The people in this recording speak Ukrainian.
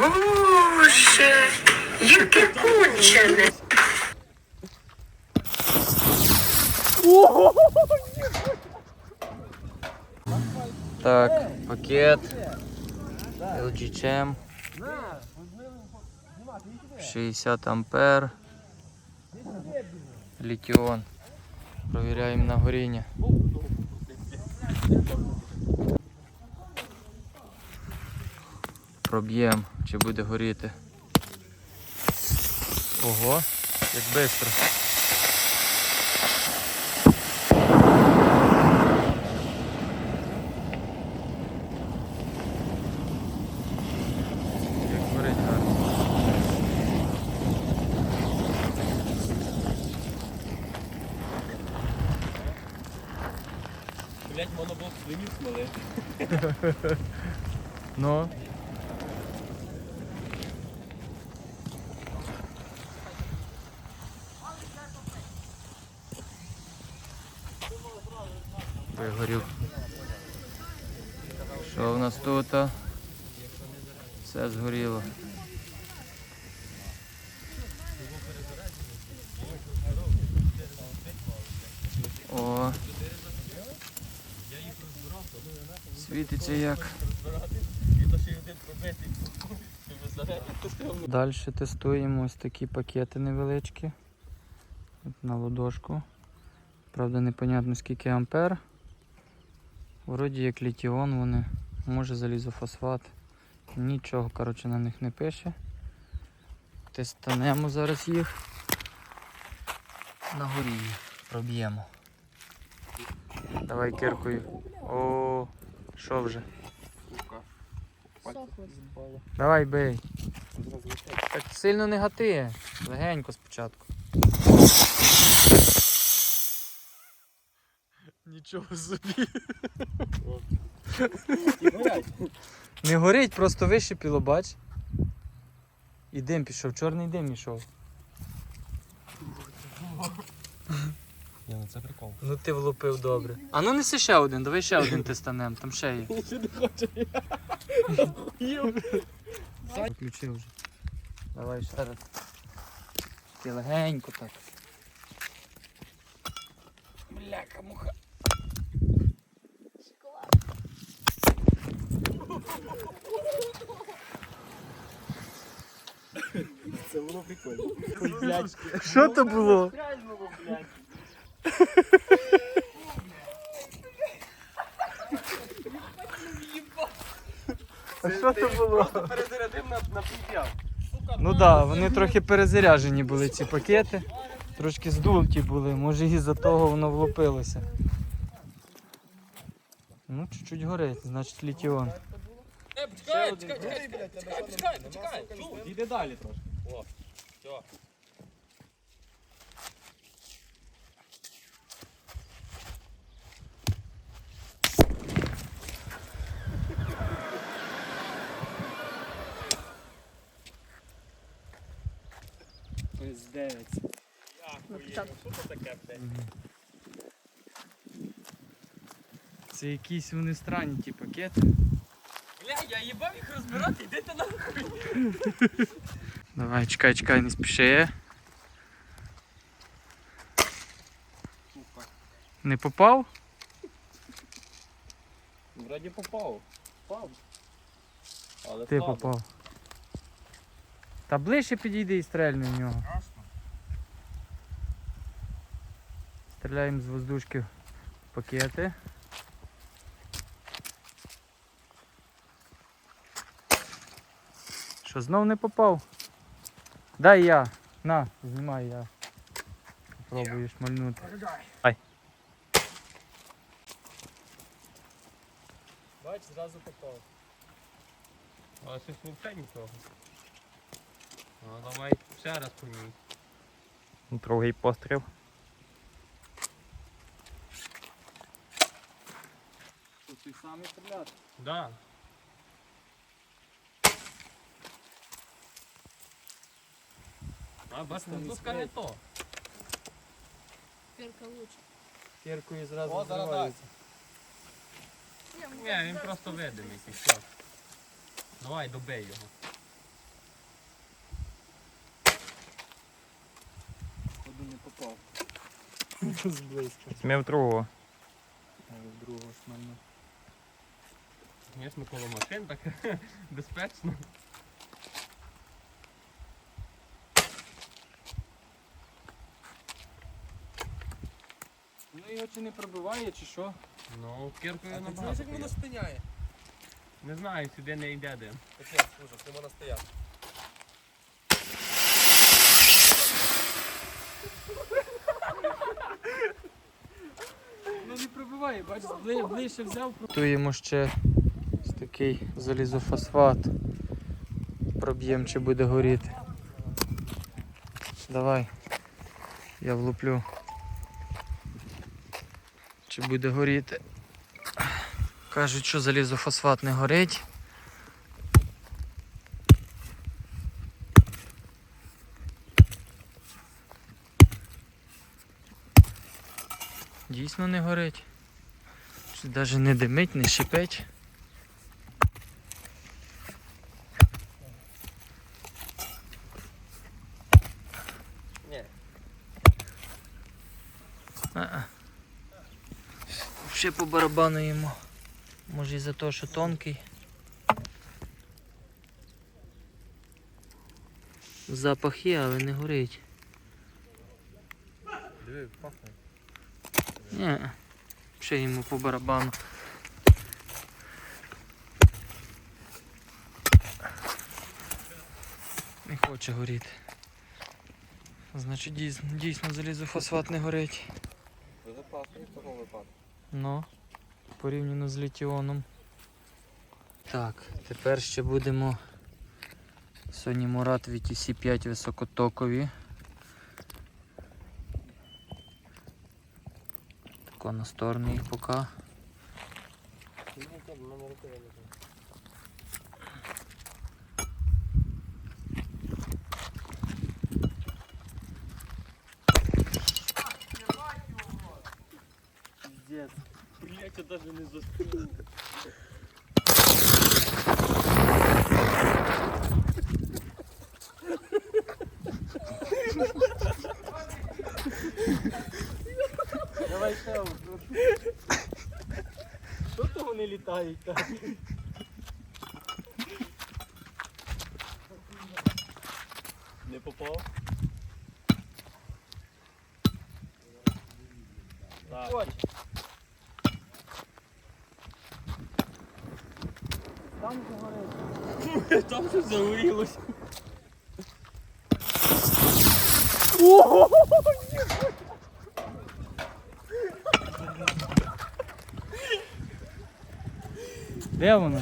Боже, яке кончене. Так, пакет. LG Chem. 60 ампер. Літіон. Провіряємо на горіння. Проб'ємо, чи буде горіти. Ого, як швидко. Як горить гарно. Блять, моноблок свинів смели. Ну. Вигорів. Що в нас тут? Все згоріло. О. Світиться як. Далі тестуємо ось такі пакети невеличкі. На ладошку. Правда, непонятно скільки ампер. Вроді як літіон вони, може залізофосфат. Нічого, коротше, на них не пише. Тестанемо зараз їх. На горі проб'ємо. Давай киркою. О, що вже? Давай бей. Так сильно не гати. Легенько спочатку. Нічого собі. Не горить, просто вишипіло, бач. І дим пішов, чорний дим ішов. Ні, ну це прикол. Ну ти влупив добре. А ну неси ще один, давай ще один тестанем, там ще є. Включив вже. Давай ще раз. Ти легенько так. Бляка муха. Було прикольно. Що то було? А що то було? Перезарядив на, на. Ну так, да, вони трохи перезаряжені були ці пакети. Трошки здулті були, може із-за того воно влупилося. Ну, чуть-чуть горить, значить літіон. Е, почекай, чекай, чекай, чекай, почекай, почекай. Іди далі трошки. О, все. Пиздець. Що це таке, блядь? Це якісь вони странні ті пакети. Бля, я їбав їх розбирати, йдете нахуй. Давай, чекай, чекай, не спіши. Не попав? Вроді попав. Попав. Але Ти слабо. попав. Та ближче підійди і стрельни в нього. Стріляємо з воздушки в пакети. Що, знов не попав? Дай я. На, знімай я. Попробую шмальнути. Ай. Бач, зразу попав. А щось взагалі нікого. Ну давай ще раз по ній. Другий постріл. Ти самий стріляти. Да. А, бачите, тут не то. Кирка лучше. і зразу О. Ні, ну, він просто видимий і все. Давай, добей його. Ходу не попав. Зблизько. Смів другого. Другого шмальну. Звісно, коло машин так безпечно. Його чи не пробиває, чи що? Ну, кіркою А ти набагато. знаєш, як воно спиняє? Не знаю, сюди не йде дим. Таке, слухай, ти можна стояти. Ну не пробиває, бач, бли- ближче взяв. Готуємо ще ось такий залізофосфат. Проб'ємо, чи буде горіти. Давай. Я влуплю. Чи буде горіти. Кажуть, що залізофосфат не горить. Дійсно не горить. Навіть не димить, не шипить. Ще по барабану йому. Може із-за того, що тонкий. Запах є, але не горить. Диви, пахне. Ні. Ще йому по барабану. Не хоче горіти. Значить дійсно, дійсно залізофосфат не горить. Безопасно в такому випадку. Ну, порівняно з літіоном. Так, тепер ще будемо Sony Murat VTC 5 високотокові. Тако на сторону їх поки. Блять, я навіть не застрілив. Давай ще Що то вони літають так? Не попав? Так. Там загорить. Там вже загорілося. Де воно?